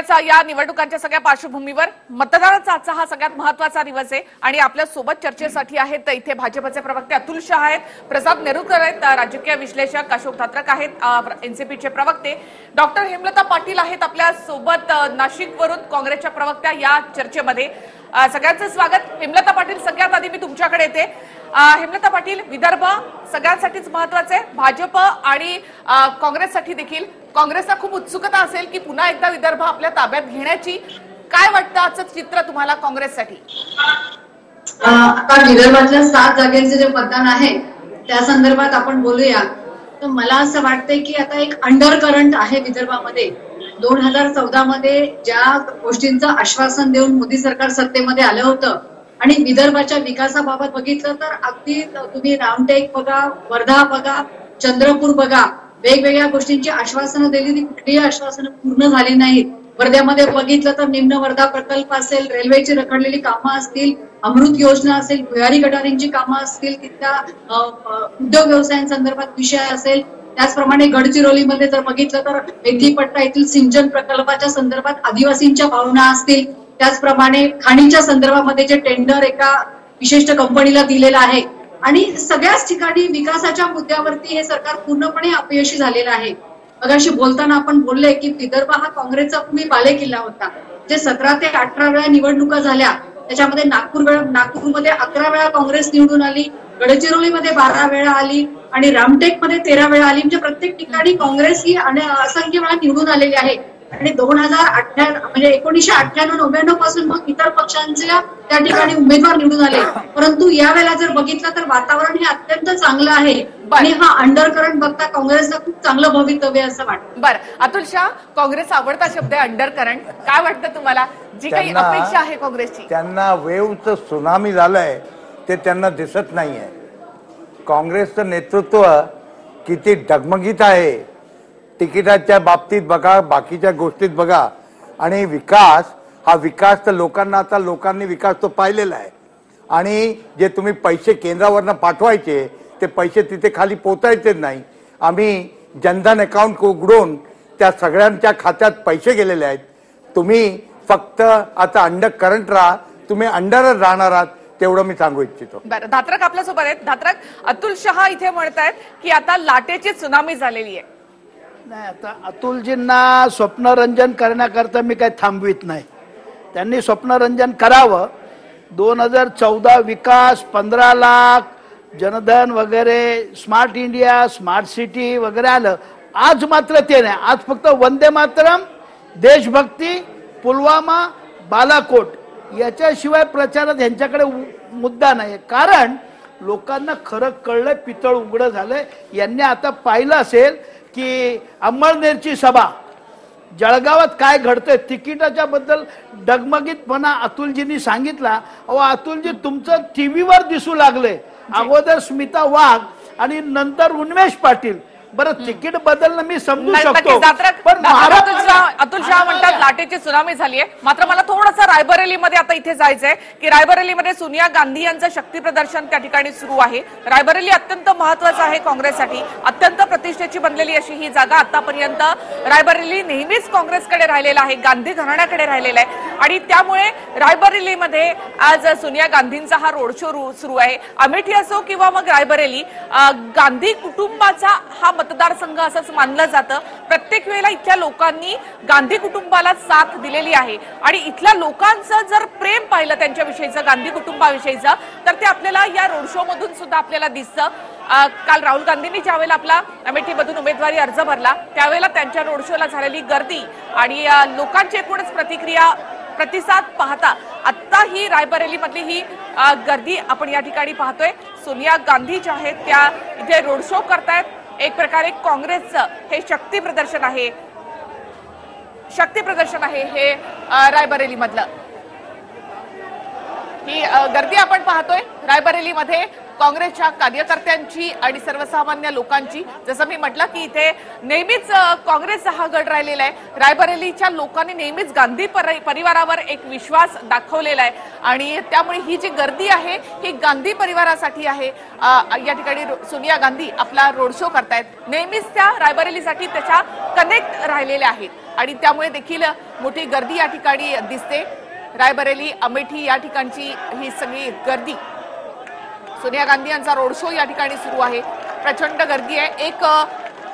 विधानसभेच्या या निवडणुकांच्या सगळ्या पार्श्वभूमीवर मतदानाचा आजचा हा सगळ्यात महत्त्वाचा दिवस आहे आणि आपल्यासोबत चर्चेसाठी आहेत इथे भाजपचे प्रवक्ते अतुल शाह आहेत प्रसाद नेरुकर आहेत राजकीय विश्लेषक अशोक धात्रक आहेत एनसीपीचे प्रवक्ते. डॉक्टर हेमलता पाटील आहेत आपल्यासोबत नाशिकवरून काँग्रेसच्या प्रवक्त्या या चर्चेमध्ये. सगळ्यांचं स्वागत. हेमलता पाटील सगळ्यात आधी मी तुमच्याकडे येते. हेमलता पाटील विदर्भ सगळ्यांसाठीच महत्त्वाचे आहे. भाजप आणि काँग्रेससाठी देखील काँग्रेसला खूप उत्सुकता असेल की पुन्हा एकदा विदर्भ आपल्या ताब्यात घेण्याची काय वाटतं आजचं चित्र तुम्हाला काँग्रेससाठी? आता विदर्भातल्या सात जागेचे जे मतदान आहे त्या संदर्भात आपण बोलूया. तर मला असं वाटतंय की आता एक अंडर करंट आहे विदर्भामध्ये. दोन हजार चौदा मध्ये ज्या गोष्टींचं आश्वासन देऊन मोदी सरकार सत्तेमध्ये आलं होतं आणि विदर्भाच्या विकासाबाबत बघितलं तर अगदी तुम्ही रामटेक बघा वर्धा बघा चंद्रपूर बघा वेगवेगळ्या गोष्टींची आश्वासनं दिली ती कुठलीही आश्वासनं पूर्ण झाली नाहीत. वर्ध्यामध्ये बघितलं तर निम्न वर्धा प्रकल्प असेल रेल्वेची रखडलेली कामं असतील अमृत योजना असेल भुयारी गटारींची कामं असतील तिथल्या उद्योग व्यवसायांसंदर्भात विषय असेल त्याचप्रमाणे गडचिरोलीमध्ये जर बघितलं तर मेथीपट्टा येथील सिंचन प्रकल्पाच्या संदर्भात आदिवासींच्या भावना असतील. त्याचप्रमाणे खाणीच्या संदर्भामध्ये जे टेंडर एका विशिष्ट कंपनीला दिलेलं आहे आणि सगळ्याच ठिकाणी विकासाच्या मुद्द्यावरती हे सरकार पूर्णपणे अपयशी झालेलं आहे. मगाशी बोलताना आपण बोलले की विदर्भ हा काँग्रेसचा पूर्वी बालेकिल्ला होता. जे सतरा ते अठरा वेळा निवडणुका झाल्या त्याच्यामध्ये नागपूर वेळा नागपूरमध्ये अकरा वेळा काँग्रेस निवडून आली गडचिरोलीमध्ये बारा वेळा आली आणि रामटेकमध्ये तेरा वेळा आली. म्हणजे प्रत्येक ठिकाणी काँग्रेस ही असंख्य वेळा निवडून आलेली आहे. आणि दोन हजार अठ्ठ्या म्हणजे एकोणीशे अठ्ठ्याण्णव नव्याण्णवपासून मग इतर पक्षांचे त्या ठिकाणी उमेदवार निवडून आले. परंतु यावेळेला जर बघितलं तर वातावरण हे अत्यंत चांगलं आहे. आणि हा अंडर करंट बघता काँग्रेसला खूप चांगलं भवितव्य असं वाटतं. बरं. अतुल शाह काँग्रेसचा आवडता शब्द आहे अंडर करंट काय वाटतं तुम्हाला? जी काही अपेक्षा आहे काँग्रेसची. त्यांना वेवचं सुनामी झालंय ते त्यांना दिसत नाहीये. काँग्रेसचं नेतृत्व किती डगमगीत आहे तिकिटाच्या बाबतीत बघा बाकीच्या गोष्टीत बघा. आणि विकास हा विकास तर लोकांना आता लोकांनी विकास तो पाहिलेला आहे. आणि जे तुम्ही पैसे केंद्रावरनं पाठवायचे ते पैसे तिथे खाली पोचायचेच नाही. आम्ही जनधन अकाउंट उघडून त्या सगळ्यांच्या खात्यात पैसे गेलेले आहेत. तुम्ही फक्त आता अंडर करंट राहा. तुम्ही अंडरच राहणार आहात तेवढं मी सांगू इच्छितो. बरं धात्रक आपल्यासोबत आहेत. धात्रक अतुल शहा इथे म्हणतायत की आता लाटेची सुनामी झालेली आहे. नाही आता अतुलजींना स्वप्नरंजन करण्याकरता मी काही थांबवित नाही. त्यांनी स्वप्नरंजन करावं. दोन हजार चौदा विकास पंधरा लाख जनधन वगैरे स्मार्ट इंडिया स्मार्ट सिटी वगैरे आलं. आज मात्र ते नाही. आज फक्त वंदे मातरम देशभक्ती पुलवामा बालाकोट याच्याशिवाय प्रचारात यांच्याकडे मुद्दा नाही कारण लोकांना खरं कळलं पितळ उघडं झालंय. यांनी आता पाहिलं असेल की अंमळनेरची सभा. जळगावात काय घडतंय तिकिटाच्या बद्दल डगमगीतपणा अतुलजींनी सांगितला. अहो अतुलजी तुमचं टीव्हीवर दिसू लागले अगोदर स्मिता वाघ आणि नंतर उन्मेष पाटील. बरं तिकीट बदलणं मी समजू शकतो. पण महाराष्ट्र अतुल लाटेची सुनामी झाली आहे मात्र मला थोडंसं रायबरेलीमध्ये आता इथे जायचंय की रायबरेलीमध्ये सोनिया गांधी यांचं शक्ती प्रदर्शन त्या ठिकाणी सुरू आहे. रायबरेली अत्यंत महत्वाचं आहे काँग्रेससाठी. अत्यंत प्रतिष्ठेची बनलेली अशी ही जागा आतापर्यंत रायबरेली नेहमीच काँग्रेसकडे राहिलेला आहे गांधी घराण्याकडे राहिलेला आहे. आणि त्यामुळे रायबरेलीमध्ये आज सोनिया गांधींचा हा रोड शो सुरू आहे. अमेठी असो किंवा मग रायबरेली गांधी कुटुंबाचा हा मतदारसंघ असंच मानलं जातं. प्रत्येक वेळेला इथल्या लोकांनी गांधी कुटुंबाला साथ दिलेली आहे. आणि इथल्या लोकांचं जर प्रेम पाहिलं त्यांच्याविषयीचं गांधी कुटुंबाविषयीचं तर ते आपल्याला या रोड शो मधून सुद्धा आपल्याला दिसतं. काल राहुल गांधींनी ज्यावेळेला आपला अमेठीमधून उमेदवारी अर्ज भरला त्यावेळेला त्यांच्या रोड शोला झालेली गर्दी आणि लोकांची एकूणच प्रतिक्रिया प्रतिसाद पाहता आत्ता ही रायबरेली मधली ही गर्दी आपण या ठिकाणी पाहतोय. सोनिया गांधी ज्या आहेत त्या इथे रोड शो करतायत. एक प्रकारे काँग्रेसचं हे शक्ती प्रदर्शन आहे. शक्ती प्रदर्शन आहे हे अ, रायबरेली मधलं. ही गर्दी आपण पाहतोय रायबरेलीमध्ये काँग्रेसच्या कार्यकर्त्यांची आणि सर्वसामान्य लोकांची जसं मी म्हटलं की इथे नेहमीच काँग्रेस काँग्रेसचा हा गड राहिलेला आहे. रायबरेलीच्या लोकांनी नेहमीच गांधी परिवारावर एक विश्वास दाखवलेला आहे. आणि त्यामुळे ही जी गर्दी आहे ही गांधी परिवारासाठी आहे. या ठिकाणी सोनिया गांधी आपला रोड शो करतायत. नेहमीच त्या रायबरेलीसाठी त्याच्या कनेक्ट राहिलेल्या आहेत. आणि त्यामुळे देखील मोठी गर्दी या ठिकाणी दिसते. रायबरेली अमेठी या ठिकाणची ही सगळी गर्दी. सोनिया गांधी यांचा रोड शो या ठिकाणी सुरू आहे. प्रचंड गर्दी आहे. एक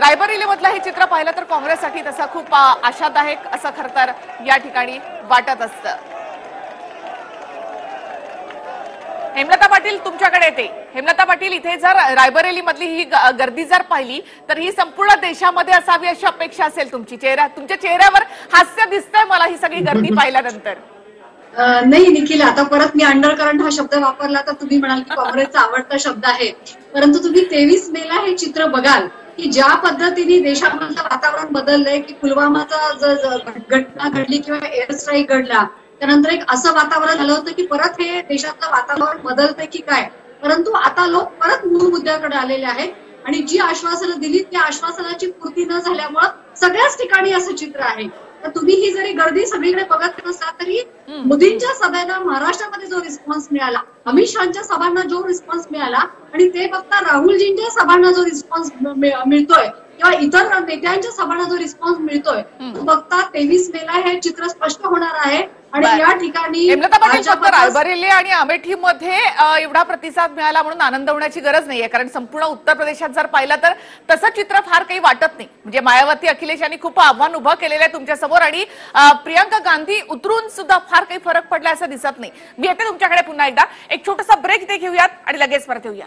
रायबरेलीमधलं हे चित्र पाहिलं तर काँग्रेससाठी तसं खूप आशादायक असं खरं तर या ठिकाणी वाटत असतं. हेमलता पाटील तुमच्याकडे येते हेमलता पाटील इथे जर रायबरेली मधली ही गर्दी जर पाहिली तर ही संपूर्ण देशामध्ये असावी अशी अपेक्षा असेल तुमची. चेहरा तुमच्या चेहऱ्यावर हास्य दिसतंय मला ही सगळी गर्दी पाहिल्यानंतर. नाही निखिल आता परत मी अंडर करंट हा शब्द वापरला तर तुम्ही म्हणाल की काँग्रेसचा आवडता शब्द आहे. परंतु तुम्ही तेवीस मेला हे चित्र बघाल की ज्या पद्धतीने देशामधलं वातावरण बदललंय की पुलवामाचा घटना घडली किंवा एअर स्ट्राईक घडला त्यानंतर एक असं वातावरण झालं होतं की परत हे देशातलं वातावरण बदलतंय की काय? परंतु आता लोक परत मूळ मुद्द्याकडे आलेले आहेत आणि जी आश्वासनं दिली त्या आश्वासनाची पूर्ती न झाल्यामुळं सगळ्याच ठिकाणी असं चित्र आहे. तर तुम्ही ही जरी गर्दी सगळीकडे बघत नसला तरी मोदींच्या सभेला महाराष्ट्रामध्ये जो रिस्पॉन्स मिळाला अमित शहाच्या सभांना जो रिस्पॉन्स मिळाला आणि ते बघता राहुलजींच्या सभांना जो रिस्पॉन्स मिळतोय किंवा इतर नेत्यांच्या सभांना जो रिस्पॉन्स मिळतोय तो बघता तेवीस मेला हे चित्र स्पष्ट होणार आहे. आणि. या ठिकाणी रायबरेली आणि अमेठीमध्ये एवढा प्रतिसाद मिळाला म्हणून आनंद होण्याची गरज नाहीये. कारण संपूर्ण उत्तर प्रदेशात जर पाहिलं तर तसं चित्र फार काही वाटत नाही. म्हणजे मायावती अखिलेश यांनी खूप आव्हान उभं केलेलं आहे तुमच्यासमोर आणि प्रियांका गांधी उतरून सुद्धा फार काही फरक पडला असं दिसत नाही. मी येते तुमच्याकडे पुन्हा एकदा. एक छोटासा ब्रेक इथे घेऊयात आणि लगेच परत येऊया.